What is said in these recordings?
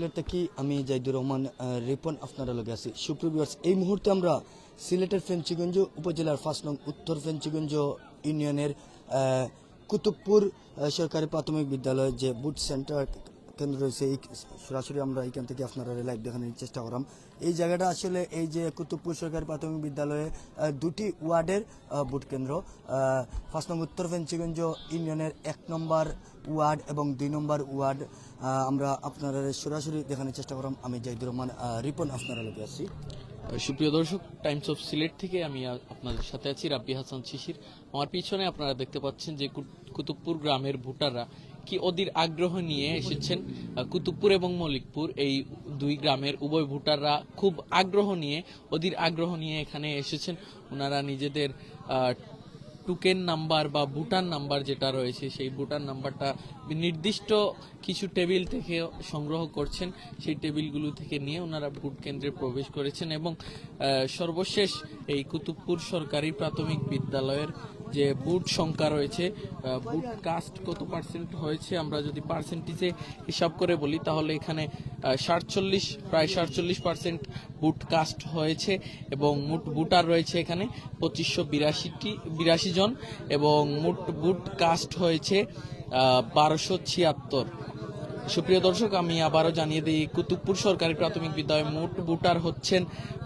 সিলেট থেকে আমি জাইদুর রহমান রিপন আপনারা লগে আছি। সুপ্রিভিয়ার্স এই মুহূর্তে আমরা সিলেটের ফেঞ্চিগঞ্জ উপজেলার ফার্স্ট নং উত্তর ফেঞ্চিগঞ্জ ইউনিয়নের কুতুবপুর সরকারি প্রাথমিক বিদ্যালয় যে বুট সেন্টার কেন্দ্র রয়েছে এই সরাসরি আমরা এখান থেকে আপনারা লাইভ দেখানোর চেষ্টা করাম। এই জায়গাটা আসলে এই যে কুতুবপুর সরকারি প্রাথমিক বিদ্যালয়ে দুটি ওয়ার্ডের ভোট কেন্দ্র। ফার্স্ট নম্বর উত্তর ফেঞ্চিগঞ্জ ইউনিয়নের এক নম্বর ওয়ার্ড এবং দুই নম্বর ওয়ার্ড আমরা আপনারা সরাসরি দেখানোর চেষ্টা করাম। আমি জাহিদুর রহমান রিপন আপনারা লোকে আছি। সুপ্রিয় দর্শক টাইমস অফ সিলেট থেকে আমি আপনাদের সাথে আছি, রাব্বি হাসান শিশির। আমার পিছনে আপনারা দেখতে পাচ্ছেন যে কুতুবপুর গ্রামের ভোটাররা কি অধীর আগ্রহ নিয়ে এসেছেন কুতুবপুর এবং মল্লিকপুর, এই দুই গ্রামের উভয় ভোটাররা খুব আগ্রহ নিয়ে, অধীর আগ্রহ নিয়ে এখানে এসেছেন। ওনারা নিজেদের টুকেন নাম্বার বা ভুটান নাম্বার যেটা রয়েছে, সেই ভুটান নাম্বারটা নির্দিষ্ট কিছু টেবিল থেকে সংগ্রহ করছেন। সেই টেবিলগুলো থেকে নিয়ে ওনারা ভোট কেন্দ্রে প্রবেশ করেছেন এবং সর্বশেষ এই কুতুবপুর সরকারি প্রাথমিক বিদ্যালয়ের যে বুট সংখ্যা রয়েছে বুট কাস্ট কত পার্সেন্ট হয়েছে? আমরা যদি পার্সেন্টেজে হিসাব করে বলি, তাহলে এখানে সাতচল্লিশ, প্রায় সাতচল্লিশ পার্সেন্ট বুট কাস্ট হয়েছে এবং মোট বুটার রয়েছে এখানে পঁচিশশো বিরাশিটি, বিরাশি জন এবং মোট বুট কাস্ট হয়েছে বারোশো ছিয়াত্তর। সুপ্রিয় দর্শক, আমি আবারও জানিয়ে দিই, কুতুবপুর সরকারি প্রাথমিক বিদ্যালয়ে মোট বুটার হচ্ছেন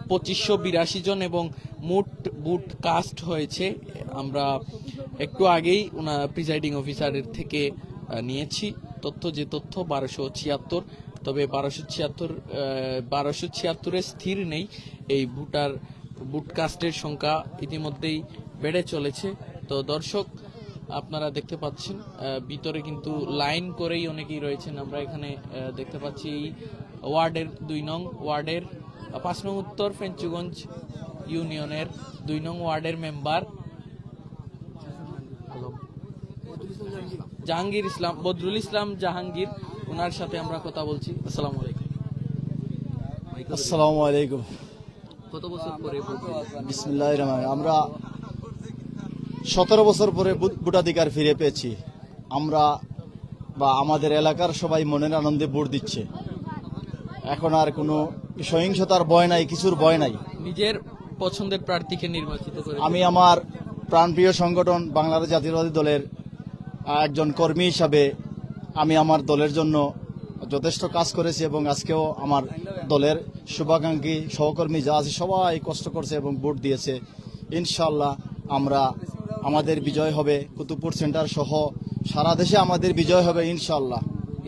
পঁচিশশো বিরাশি জন এবং মোট বুট কাস্ট হয়েছে, আমরা একটু আগেই ওনার প্রিজাইডিং অফিসারের থেকে নিয়েছি। তথ্য যে তথ্য, বারোশো ছিয়াত্তর। তবে বারোশো ছিয়াত্তর বারোশো ছিয়াত্তরে স্থির নেই। এই ভুটার বুট কাস্টের সংখ্যা ইতিমধ্যেই বেড়ে চলেছে। তো দর্শক আপনারা দেখতে পাচ্ছেন ভিতরে কিন্তু লাইন করেই অনেকেই রয়েছেন। আমরা এখানে দেখতে পাচ্ছি এই ওয়ার্ডের দুই নং ওয়ার্ডের পাঁচ নং উত্তর ফেঞ্চুগঞ্জ ইউনিয়নের দুই নং ওয়ার্ডের মেম্বার জাহাঙ্গীর ইসলাম বদরুল ইসলাম জাহাঙ্গীর। ওনার সাথে আমরা কথা বলছি। আসসালামু আলাইকুম। আসসালামু আলাইকুম। কত বছর পরে আমরা সতেরো বছর পরে ভোট- ভোটাধিকার ফিরে পেয়েছি। আমরা বা আমাদের এলাকার সবাই মনের আনন্দে ভোট দিচ্ছে। এখন আর কোনো সহিংসতার ভয় নাই কিছুর ভয় নাই। নিজের পছন্দের প্রার্থীকে নির্বাচিত করে আমি আমার প্রাণপ্রিয় সংগঠন বাংলাদেশ জাতীয়তাবাদী দলের একজন কর্মী হিসাবে আমি আমার দলের জন্য যথেষ্ট কাজ করেছি এবং আজকেও আমার দলের শুভাকাঙ্ক্ষী সহকর্মী যা আছে সবাই কষ্ট করছে এবং ভোট দিয়েছে। ইনশাল্লাহ আমরা আমাদের বিজয় হবে কুতুবপুর সেন্টার সহ সারা দেশে আমাদের বিজয় হবে ইনশাল্লাহ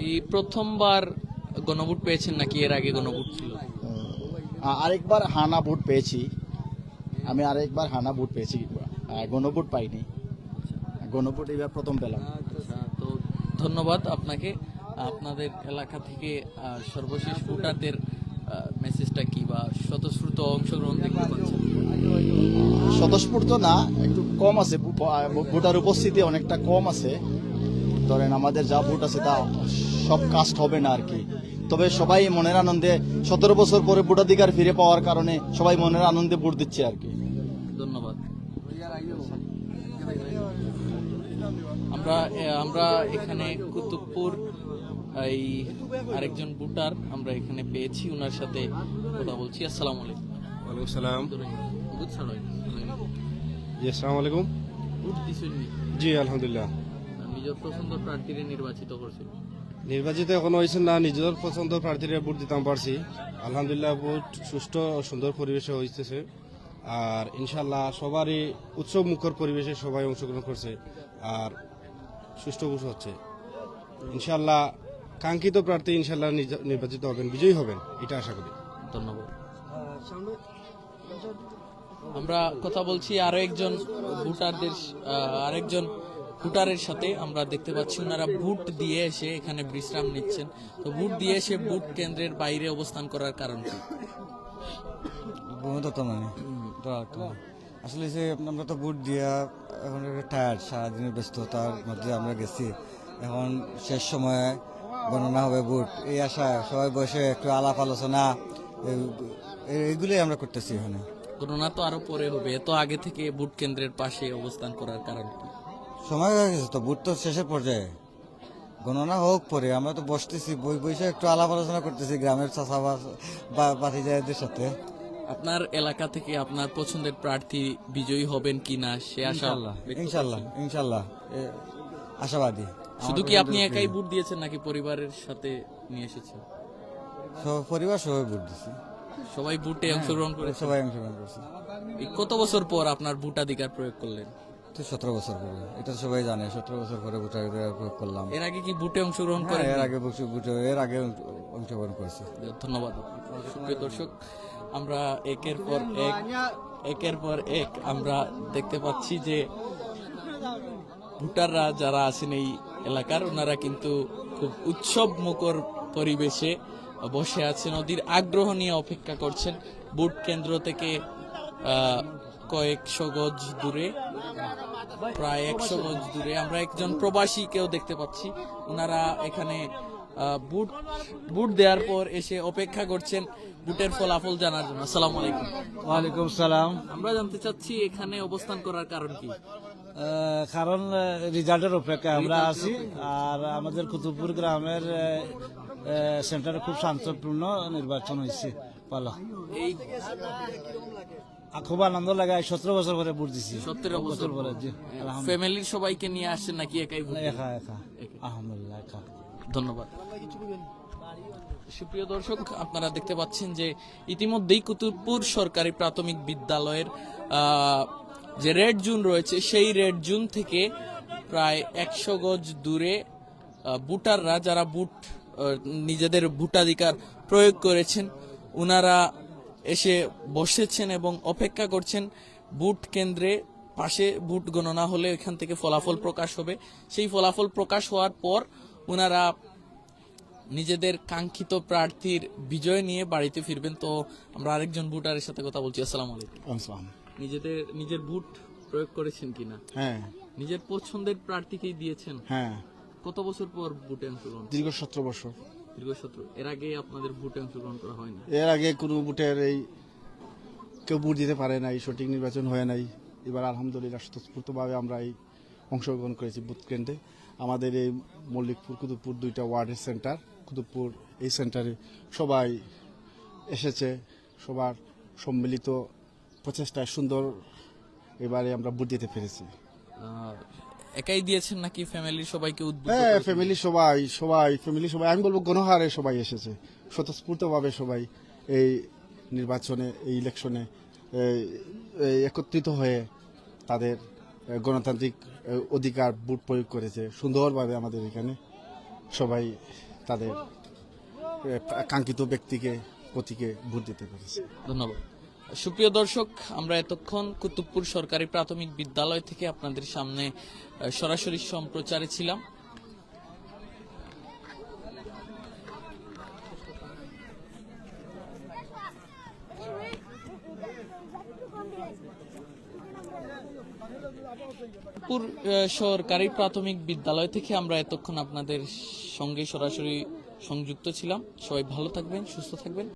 এই প্রথমবার গণভোট পেয়েছেন নাকি এর আগে গণভোট ছিল? আরেকবার হানা ভোট পেয়েছি। আমি আরেকবার হানা ভোট পেয়েছি। গণভোট পাইনি। গণভোট এবার প্রথম পেলাম। আচ্ছা, তো ধন্যবাদ আপনাকে। আপনাদের এলাকা থেকে সর্বশেষ ভোটারদের মেসেজটা কি বা স্বতঃস্ফূর্ত অংশগ্রহণ দেখতে পাচ্ছেন? স্বতঃস্ফূর্ত না একটু কম আছে ভোটার উপস্থিতি অনেকটা কম আছে। ধরেন আমাদের যা ভোট আছে তা সব কাস্ট হবে না আর কি তবে সবাই মনের আনন্দে সতেরো বছর পরে ভোটাধিকার ফিরে পাওয়ার কারণে সবাই মনের আনন্দে ভোট দিচ্ছে আর কি ধন্যবাদ। আমরা আমরা এখানে কুতুবপুর এই আরেকজন ভোটার আমরা এখানে পেয়েছি ওনার সাথে কথা বলছি। আসসালামু আলাইকুম। ওয়ালাইকুম সালাম। জি আসসালামু আলাইকুম ভোট দিছেন নি? জি আলহামদুলিল্লাহ নিজের পছন্দ প্রার্থীরে নির্বাচিত করছিল নির্বাচিত এখনও হয়েছে না নিজের পছন্দ প্রার্থীরা ভোট দিতাম পারছি আলহামদুলিল্লাহ ভোট সুষ্ঠু ও সুন্দর পরিবেশে হইতেছে। আর ইনশাল্লাহ সবারই উৎসব মুখর পরিবেশে সবাই অংশগ্রহণ করছে। আর সুষ্ঠু ভোট হচ্ছে। ইনশাল্লাহ কাঙ্ক্ষিত প্রার্থী ইনশাল্লাহ নির্বাচিত হবেন বিজয়ী হবেন। এটা আশা করি। ধন্যবাদ। আমরা কথা বলছি আরও একজন ভোটারদের আরেকজন ভোটারের সাথে। আমরা দেখতে পাচ্ছি ওনারা ভোট দিয়ে এসে এখানে বিশ্রাম নিচ্ছেন। তো ভোট দিয়ে এসে ভোট কেন্দ্রের বাইরে অবস্থান করার কারণ কি? মানে। আসলে যে আমরা তো বুট দিয়া এখন টায়ার্ড সারাদিনের ব্যস্ততার মধ্যে আমরা গেছি। এখন শেষ সময়ে গণনা হবে বুট এই আশা সবাই বসে একটু আলাপ আলোচনা এইগুলোই আমরা করতেছি এখানে। গণনা তো আরও পরে হবে এত আগে থেকে ভোট কেন্দ্রের পাশে অবস্থান করার কারণ কি? সময় হয়ে গেছে তো বুট তো শেষের পর্যায়ে। গণনা হোক পরে আমরা তো বসতেছি বই বসে একটু আলাপ আলোচনা করতেছি গ্রামের চাষাবাস বা সাথে। আপনার এলাকা থেকে আপনার পছন্দের প্রার্থী বিজয়ী হবেন কিনা সে আশা ইনশাল্লাহ ইনশাল্লাহ আশাবাদী। শুধু কি আপনি একাই ভোট দিয়েছেন নাকি পরিবারের সাথে নিয়ে এসেছেন? পরিবার সবাই ভোট দিছি সবাই বুটে অংশগ্রহণ করে সবাই অংশগ্রহণ করছে। কত বছর পর আপনার ভোটাধিকার প্রয়োগ করলেন? তো সতেরো বছর পরে। এটা তো সবাই জানে সতেরো বছর পরে ভোটাধিকার প্রয়োগ করলাম। এর আগে কি ভোটে অংশগ্রহণ হ্যাঁ, করেন এর আগে ভোট- এর আগে অংশগ্রহণ করেছি। ধন্যবাদ। দর্শক আমরা একের পর এক একের পর এক আমরা দেখতে পাচ্ছি যে ভোটাররা যারা আছেন এই এলাকার ওনারা কিন্তু খুব উৎসব মুখর পরিবেশে বসে আছেন নদীর আগ্রহ নিয়ে অপেক্ষা করছেন। ভোট কেন্দ্র থেকে কয়েকশো গজ দূরে প্রায় একশো গজ দূরে। আমরা একজন প্রবাসীকেও দেখতে পাচ্ছি। ওনারা এখানে বুট বুট দেওয়ার পর এসে অপেক্ষা করছেন বুটের ফলাফল জানার জন্য। আসসালামু আলাইকুম। ওয়ালাইকুম সালাম। আমরা জানতে চাচ্ছি এখানে অবস্থান করার কারণ কি? কারণ রেজাল্টের অপেক্ষায় আমরা আছি। আর আমাদের কুতুবপুর গ্রামের সেন্টারে খুব শান্তপূর্ণ নির্বাচন হয়েছে ভালো খুব আনন্দ লাগে সতেরো বছর পরে ভোট দিছি। সতেরো বছর পরে। ফ্যামিলির সবাইকে নিয়ে আসছেন নাকি একাই একা একা। আলহামদুলিল্লাহ একা। ধন্যবাদ। সুপ্রিয় দর্শক আপনারা দেখতে পাচ্ছেন যে ইতিমধ্যেই কুতুবপুর সরকারি প্রাথমিক বিদ্যালয়ের যে রেড জোন রয়েছে সেই রেড জোন থেকে প্রায় একশো গজ দূরে বুটাররা যারা বুট নিজেদের ভোটাধিকার প্রয়োগ করেছেন। ওনারা এসে বসেছেন এবং অপেক্ষা করছেন বুট কেন্দ্রে পাশে ভোট গণনা হলে এখান থেকে ফলাফল প্রকাশ হবে। সেই ফলাফল প্রকাশ হওয়ার পর ওনারা নিজেদের কাঙ্ক্ষিত প্রার্থীর বিজয় নিয়ে বাড়িতে ফিরবেন। তো আমরা আরেকজন ভোটারের সাথে কথা বলছি। আসসালামু আলাইকুম। নিজেদের নিজের ভোট প্রয়োগ করেছেন কিনা? হ্যাঁ। নিজের পছন্দের প্রার্থীকেই দিয়েছেন? হ্যাঁ। কত বছর পর ভোটে অংশগ্রহণ দীর্ঘ সতেরো বছর। দীর্ঘ সতেরো। এর আগে আপনাদের ভোটে অংশগ্রহণ করা হয় এর আগে কোনো বুটের এই কেউ বুট দিতে পারে নাই সঠিক নির্বাচন হয় নাই। এবার আলহামদুলিল্লাহ স্বতঃস্ফূর্তভাবে আমরা এই অংশগ্রহণ করেছি বুথ কেন্দ্রে। আমাদের এই মল্লিকপুর কুতুবপুর দুইটা ওয়ার্ডের সেন্টার কুতুবপুর এই সেন্টারে সবাই এসেছে। সবার সম্মিলিত প্রচেষ্টায় সুন্দর এবারে আমরা বুট দিতে পেরেছি। একাই দিয়েছেন নাকি ফ্যামিলির সবাইকে উদ্বুদ্ধ হ্যাঁ ফ্যামিলি সবাই সবাই ফ্যামিলি সবাই আমি বলব গণহারে সবাই এসেছে। স্বতঃস্ফূর্তভাবে সবাই এই নির্বাচনে এই ইলেকশনে একত্রিত হয়ে তাদের গণতান্ত্রিক অধিকার ভোট প্রয়োগ করেছে। সুন্দরভাবে আমাদের এখানে সবাই তাদের কাঙ্ক্ষিত ব্যক্তিকে প্রতীকে ভোট দিতে পেরেছে। ধন্যবাদ। সুপ্রিয় দর্শক আমরা এতক্ষণ কুতুবপুর সরকারি প্রাথমিক বিদ্যালয় থেকে আপনাদের সামনে সরাসরি সম্প্রচারে ছিলাম। আহ, সরকারি প্রাথমিক বিদ্যালয় থেকে আমরা এতক্ষণ আপনাদের সঙ্গে সরাসরি সংযুক্ত ছিলাম। সবাই ভালো থাকবেন সুস্থ থাকবেন।